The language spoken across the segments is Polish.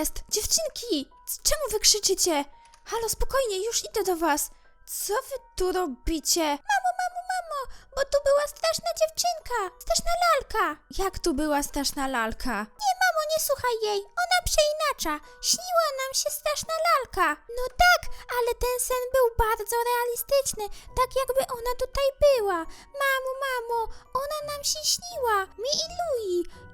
jest? Dziewczynki! Czemu wy krzyczycie? Halo, spokojnie, już idę do was. Co wy tu robicie? Mamo, mamo, mamo! Bo tu była straszna dziewczynka! Straszna lalka! Jak tu była straszna lalka? Nie, mamo, nie słuchaj jej. Ona przeinacza. Śniła nam się straszna lalka. No tak, ale ten sen był bardzo realistyczny. Tak jakby ona tutaj była. Mamo, mamo, ona nam się śniła. Mi i.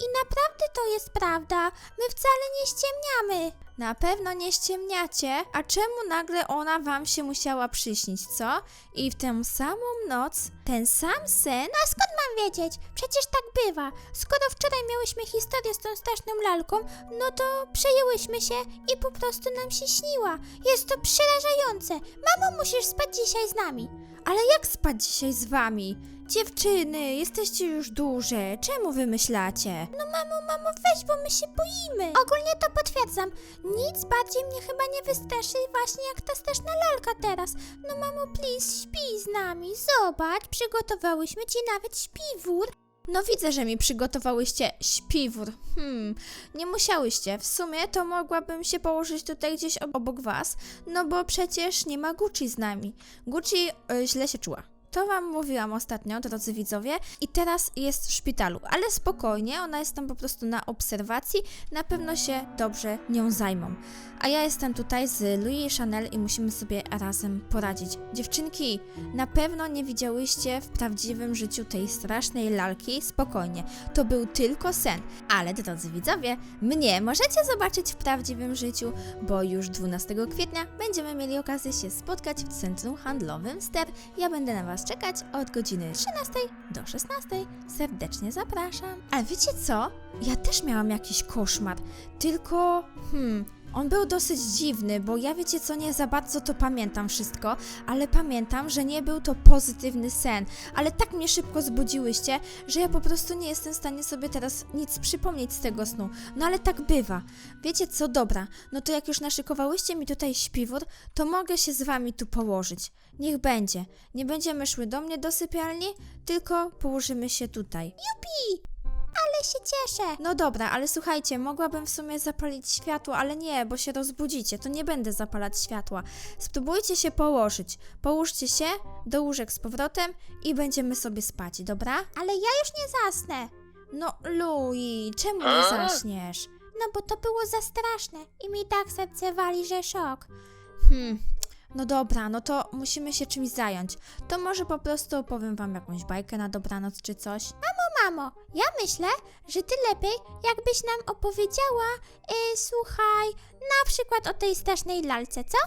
I naprawdę to jest prawda. My wcale nie ściemniamy. Na pewno nie ściemniacie. A czemu nagle ona wam się musiała przyśnić, co? I w tę samą noc, ten sam sen? A skąd mam wiedzieć? Przecież tak bywa. Skoro wczoraj miałyśmy historię z tą straszną lalką, no to przejęłyśmy się i po prostu nam się śniła. Jest to przerażające. Mamo, musisz spać dzisiaj z nami. Ale jak spać dzisiaj z wami? Dziewczyny, jesteście już duże. Czemu wymyślacie? No mamo, mamo, weź, bo my się boimy. Ogólnie to potwierdzam. Nic bardziej mnie chyba nie wystraszy właśnie jak ta straszna lalka teraz. No mamo, please, śpij z nami. Zobacz, przygotowałyśmy ci nawet śpiwór. No widzę, że mi przygotowałyście śpiwór. Hmm, nie musiałyście. W sumie to mogłabym się położyć tutaj gdzieś ob- obok was, no bo przecież nie ma Gucci z nami. Gucci y, źle się czuła. To wam mówiłam ostatnio, drodzy widzowie, i teraz jest w szpitalu, ale spokojnie, ona jest tam po prostu na obserwacji, na pewno się dobrze nią zajmą. A ja jestem tutaj z Louis Chanel i musimy sobie razem poradzić. Dziewczynki, na pewno nie widziałyście w prawdziwym życiu tej strasznej lalki, spokojnie, to był tylko sen. Ale drodzy widzowie, mnie możecie zobaczyć w prawdziwym życiu, bo już 12 kwietnia będziemy mieli okazję się spotkać w centrum handlowym Ster. Ja będę na Was czekać od godziny 13 do 16. Serdecznie zapraszam. Ale wiecie co? Ja też miałam jakiś koszmar, tylko hmm, on był dosyć dziwny, bo ja wiecie co, nie za bardzo to pamiętam wszystko, ale pamiętam, że nie był to pozytywny sen, ale tak mnie szybko zbudziłyście, że ja po prostu nie jestem w stanie sobie teraz nic przypomnieć z tego snu. No ale tak bywa. Wiecie co, dobra, no to jak już naszykowałyście mi tutaj śpiwór, to mogę się z wami tu położyć. Niech będzie. Nie będziemy szły do mnie do sypialni, tylko położymy się tutaj. Jupi! Ale się cieszę. No dobra, ale słuchajcie, mogłabym w sumie zapalić światło, ale nie, bo się rozbudzicie, to nie będę zapalać światła. Spróbujcie się położyć. Połóżcie się do łóżek z powrotem i będziemy sobie spać, dobra? Ale ja już nie zasnę. No, Louis, czemu nie zaśniesz? No bo to było za straszne i mi tak serce wali, że szok. Hmm, no dobra, no to musimy się czymś zająć. To może po prostu opowiem wam jakąś bajkę na dobranoc czy coś. Mamo, mamo, ja myślę, że ty lepiej jakbyś nam opowiedziała, yy, słuchaj, na przykład o tej strasznej lalce, co?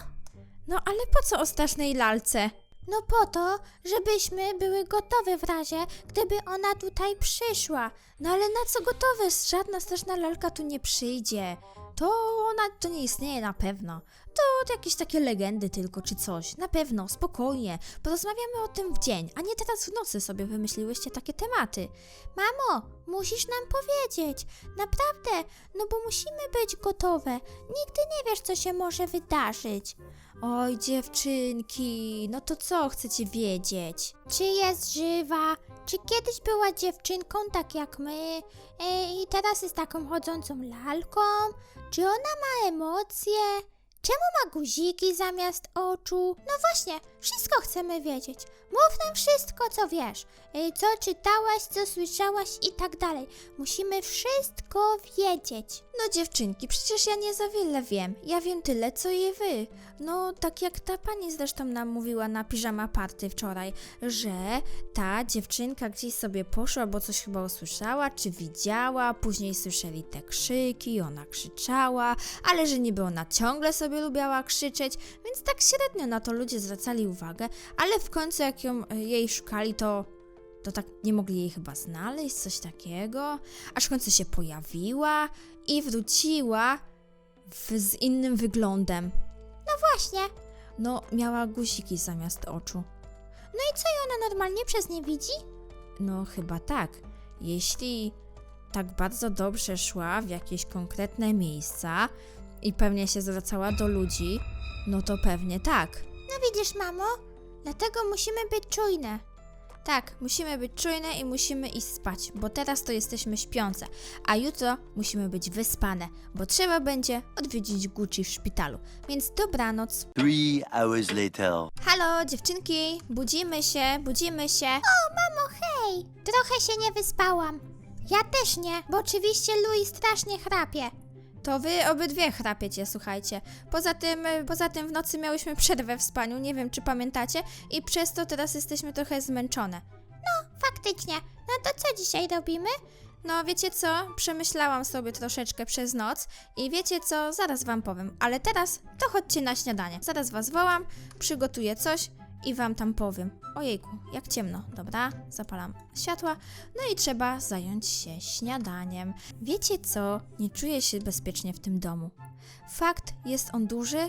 No ale po co o strasznej lalce? No po to, żebyśmy były gotowe w razie, gdyby ona tutaj przyszła. No ale na co gotowe? Żadna straszna lalka tu nie przyjdzie. To ona to nie istnieje na pewno. To jakieś takie legendy tylko czy coś. Na pewno, spokojnie. Porozmawiamy o tym w dzień, a nie teraz w nocy sobie wymyśliłyście takie tematy. Mamo, musisz nam powiedzieć. Naprawdę, no bo musimy być gotowe. Nigdy nie wiesz, co się może wydarzyć. Oj, dziewczynki, no to co chcecie wiedzieć? Czy jest żywa? Czy kiedyś była dziewczynką tak jak my e, i teraz jest taką chodzącą lalką? Czy ona ma emocje? Czemu ma guziki zamiast oczu? No właśnie, wszystko chcemy wiedzieć. Mów nam wszystko, co wiesz. E, Co czytałaś, co słyszałaś i tak dalej. Musimy wszystko wiedzieć. No dziewczynki, przecież ja nie za wiele wiem. Ja wiem tyle, co i wy. No, tak jak ta pani zresztą nam mówiła na piżama party wczoraj, że ta dziewczynka gdzieś sobie poszła, bo coś chyba usłyszała, czy widziała, później słyszeli te krzyki, ona krzyczała, ale że niby ona ciągle sobie lubiała krzyczeć, więc tak średnio na to ludzie zwracali uwagę, ale w końcu jak ją, e, jej szukali, to to tak nie mogli jej chyba znaleźć, coś takiego, aż w końcu się pojawiła i wróciła w, z innym wyglądem. No właśnie. no miała guziki zamiast oczu. No i co, i ona normalnie przez nie widzi? No chyba tak. Jeśli tak bardzo dobrze szła w jakieś konkretne miejsca i pewnie się zwracała do ludzi, no to pewnie tak. No widzisz, mamo? Dlatego musimy być czujne. Tak, musimy być czujne i musimy iść spać, bo teraz to jesteśmy śpiące, a jutro musimy być wyspane, bo trzeba będzie odwiedzić Gucci w szpitalu. Więc dobranoc. Three hours later. Halo, dziewczynki, budzimy się, budzimy się. O, mamo, hej! Trochę się nie wyspałam. Ja też nie, bo oczywiście Louis strasznie chrapie. To wy obydwie chrapiecie, słuchajcie. Poza tym, y, poza tym w nocy miałyśmy przerwę w spaniu, nie wiem czy pamiętacie, i przez to teraz jesteśmy trochę zmęczone. No, faktycznie. No to co dzisiaj robimy? No, wiecie co? Przemyślałam sobie troszeczkę przez noc i wiecie co? Zaraz wam powiem. Ale teraz to chodźcie na śniadanie. Zaraz was wołam, przygotuję coś i wam tam powiem. Ojejku, jak ciemno. Dobra, zapalam światła. No i trzeba zająć się śniadaniem. Wiecie co? Nie czuję się bezpiecznie w tym domu. Fakt, jest on duży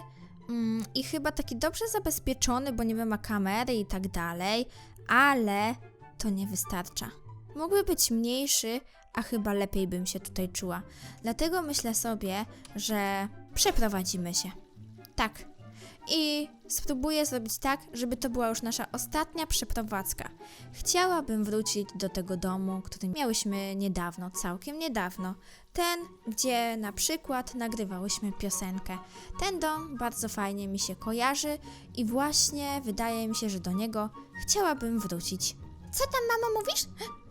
mm, i chyba taki dobrze zabezpieczony, bo niby ma kamery i tak dalej, ale to nie wystarcza. Mógłby być mniejszy, a chyba lepiej bym się tutaj czuła. Dlatego myślę sobie, że przeprowadzimy się. Tak. I spróbuję zrobić tak, żeby to była już nasza ostatnia przeprowadzka. Chciałabym wrócić do tego domu, który miałyśmy niedawno, całkiem niedawno. Ten, gdzie na przykład nagrywałyśmy piosenkę. Ten dom bardzo fajnie mi się kojarzy i właśnie wydaje mi się, że do niego chciałabym wrócić. Co tam, mamo, mówisz?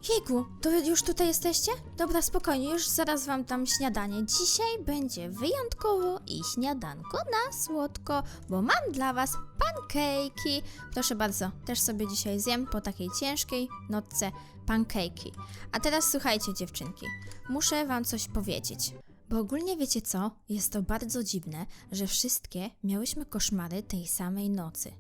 Jejku, to już tutaj jesteście? Dobra, spokojnie, już zaraz wam dam śniadanie. Dzisiaj będzie wyjątkowo i śniadanko na słodko, bo mam dla was pankejki. Proszę bardzo, też sobie dzisiaj zjem po takiej ciężkiej nocce pankejki. A teraz słuchajcie, dziewczynki, muszę wam coś powiedzieć. Bo ogólnie wiecie co? Jest to bardzo dziwne, że wszystkie miałyśmy koszmary tej samej nocy.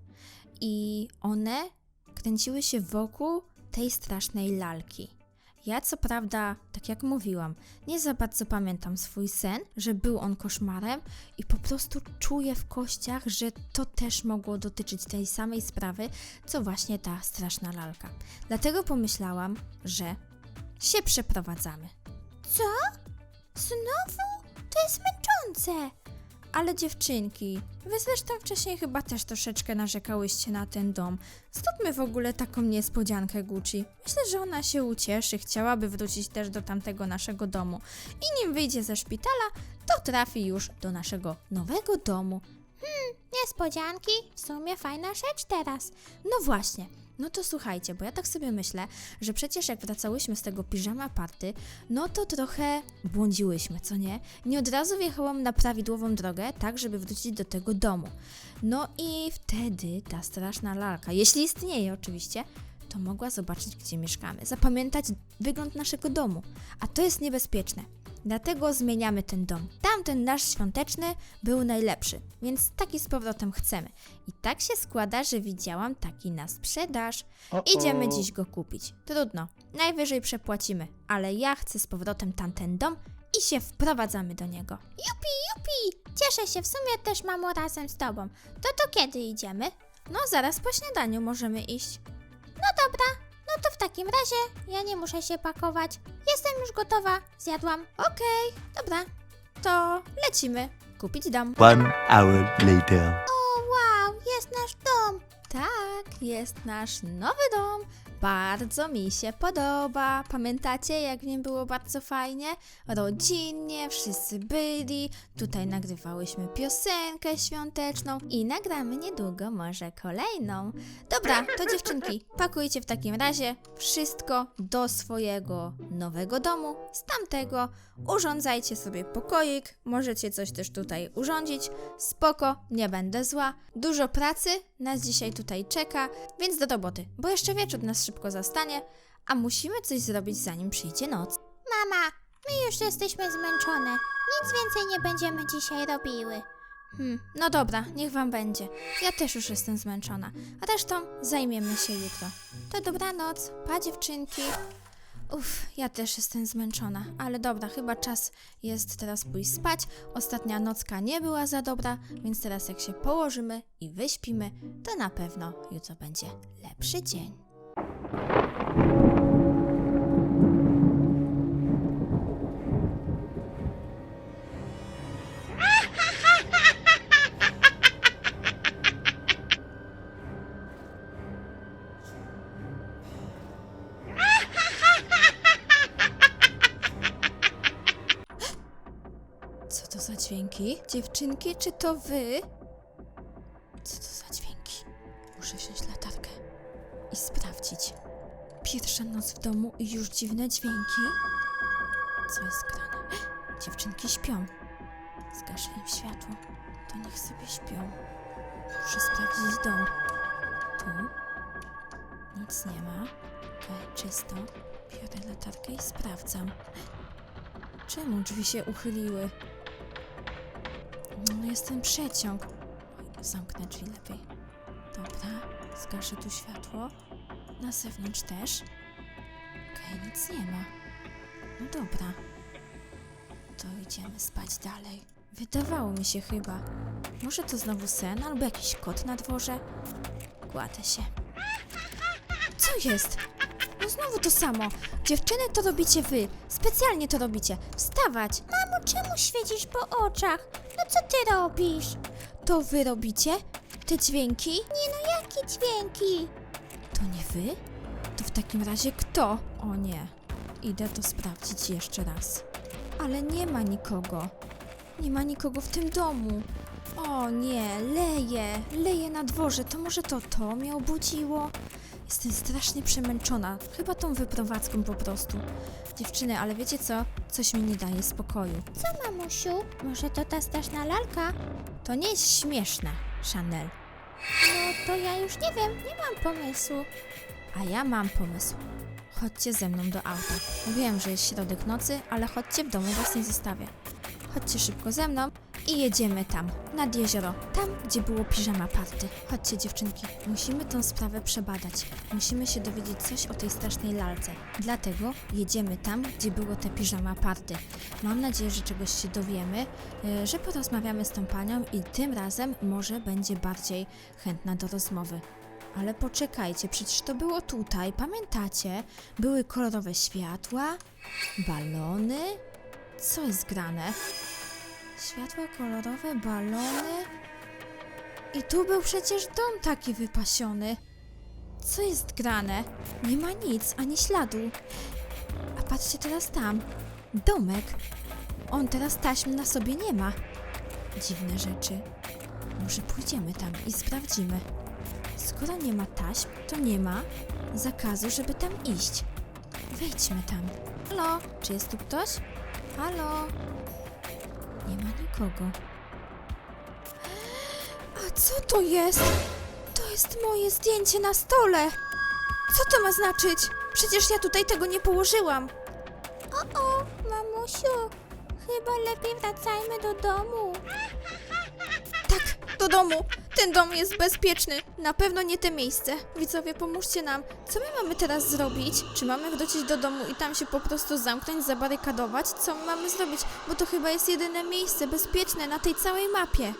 I one kręciły się wokół tej strasznej lalki. Ja co prawda, tak jak mówiłam, nie za bardzo pamiętam swój sen, że był on koszmarem i po prostu czuję w kościach, że to też mogło dotyczyć tej samej sprawy, co właśnie ta straszna lalka. Dlatego pomyślałam, że się przeprowadzamy. Co? Znowu? To jest męczące. Ale dziewczynki, wy zresztą wcześniej chyba też troszeczkę narzekałyście na ten dom. Zróbmy w ogóle taką niespodziankę Gucci. Myślę, że ona się ucieszy, chciałaby wrócić też do tamtego naszego domu. I nim wyjdzie ze szpitala, to trafi już do naszego nowego domu. Hmm, niespodzianki? W sumie fajna rzecz teraz. No właśnie. No to słuchajcie, bo ja tak sobie myślę, że przecież jak wracałyśmy z tego piżama party, no to trochę błądziłyśmy, co nie? Nie od razu wjechałam na prawidłową drogę, tak żeby wrócić do tego domu. No i wtedy ta straszna lalka, jeśli istnieje oczywiście, to mogła zobaczyć, gdzie mieszkamy, zapamiętać wygląd naszego domu, a to jest niebezpieczne. Dlatego zmieniamy ten dom. Tamten nasz świąteczny był najlepszy, więc taki z powrotem chcemy. I tak się składa, że widziałam taki na sprzedaż. Idziemy dziś go kupić. Trudno, najwyżej przepłacimy, ale ja chcę z powrotem tamten dom i się wprowadzamy do niego. Jupi, jupi! Cieszę się, w sumie też mamo razem z tobą. To to kiedy idziemy? No zaraz po śniadaniu możemy iść. No dobra, no to w takim razie ja nie muszę się pakować. Jestem już gotowa, zjadłam. Okej, dobra. To lecimy kupić dom. One hour later. O, wow, jest nasz dom. Tak, jest nasz nowy dom. Bardzo mi się podoba. Pamiętacie, jak w nim było bardzo fajnie? Rodzinnie, wszyscy byli. Tutaj nagrywałyśmy piosenkę świąteczną i nagramy niedługo może kolejną. Dobra, to dziewczynki, pakujcie w takim razie wszystko do swojego nowego domu, z tamtego. Urządzajcie sobie pokoik, możecie coś też tutaj urządzić. Spoko, nie będę zła. Dużo pracy nas dzisiaj tutaj czeka, więc do roboty, bo jeszcze wieczór nas szybko zastanie, a musimy coś zrobić zanim przyjdzie noc. Mama, my już jesteśmy zmęczone. Nic więcej nie będziemy dzisiaj robiły. Hmm, no dobra, niech wam będzie. Ja też już jestem zmęczona. A resztą zajmiemy się jutro. To dobranoc, pa dziewczynki. Uff, ja też jestem zmęczona, ale dobra, chyba czas jest teraz pójść spać. Ostatnia nocka nie była za dobra, więc teraz jak się położymy i wyśpimy, to na pewno jutro będzie lepszy dzień. To za dźwięki? Dziewczynki, czy to wy? Pierwsza noc w domu i już dziwne dźwięki? Co jest grane? Dziewczynki śpią. Zgaszę im światło. To niech sobie śpią. Muszę sprawdzić dom. Tu? Nic nie ma. Okej, czysto. Biorę latarkę i sprawdzam. Czemu drzwi się uchyliły? No, jest ten przeciąg. Zamknę drzwi lepiej. Dobra, zgaszę tu światło. Na zewnątrz też. Okej, nic nie ma. No dobra. To idziemy spać dalej. Wydawało mi się chyba. Może to znowu sen albo jakiś kot na dworze? Kładę się. Co jest? No znowu to samo. Dziewczyny to robicie wy. Specjalnie to robicie. Wstawać. Mamo, czemu świecisz po oczach? No co ty robisz? To wy robicie? Te dźwięki? Nie no, jakie dźwięki? To nie wy? Takim razie kto? O nie. Idę to sprawdzić jeszcze raz. Ale nie ma nikogo. Nie ma nikogo w tym domu. O nie, leje, leje na dworze. To może to to mnie obudziło? Jestem strasznie przemęczona. Chyba tą wyprowadzką po prostu. Dziewczyny, ale wiecie co? Coś mi nie daje spokoju. Co, mamusiu? Może to ta straszna lalka? To nie jest śmieszne, Chanel. No to ja już nie wiem, nie mam pomysłu. A ja mam pomysł. Chodźcie ze mną do auta. Wiem, że jest środek nocy, ale chodźcie w domu, was nie zostawię. Chodźcie szybko ze mną i jedziemy tam, nad jezioro, tam, gdzie było piżama party. Chodźcie dziewczynki, musimy tą sprawę przebadać. Musimy się dowiedzieć coś o tej strasznej lalce. Dlatego jedziemy tam, gdzie było te piżama party. Mam nadzieję, że czegoś się dowiemy, e, że porozmawiamy z tą panią i tym razem może będzie bardziej chętna do rozmowy. Ale poczekajcie, przecież to było tutaj, pamiętacie? Były kolorowe światła, balony. Co jest grane? Światła kolorowe, balony. I tu był przecież dom taki wypasiony. Co jest grane? Nie ma nic, ani śladu. A patrzcie teraz tam. Domek. On teraz taśm na sobie nie ma. Dziwne rzeczy. Może pójdziemy tam i sprawdzimy. Skoro nie ma taśm, to nie ma zakazu, żeby tam iść. Wejdźmy tam. Halo, czy jest tu ktoś? Halo? Nie ma nikogo. A co to jest? To jest moje zdjęcie na stole. Co to ma znaczyć? Przecież ja tutaj tego nie położyłam. O, o, mamusiu, chyba lepiej wracajmy do domu. Tak, do domu. Ten dom jest bezpieczny. Na pewno nie te miejsce. Widzowie, pomóżcie nam. Co my mamy teraz zrobić? Czy mamy wrócić do domu i tam się po prostu zamknąć, zabarykadować? Co my mamy zrobić? Bo to chyba jest jedyne miejsce bezpieczne na tej całej mapie.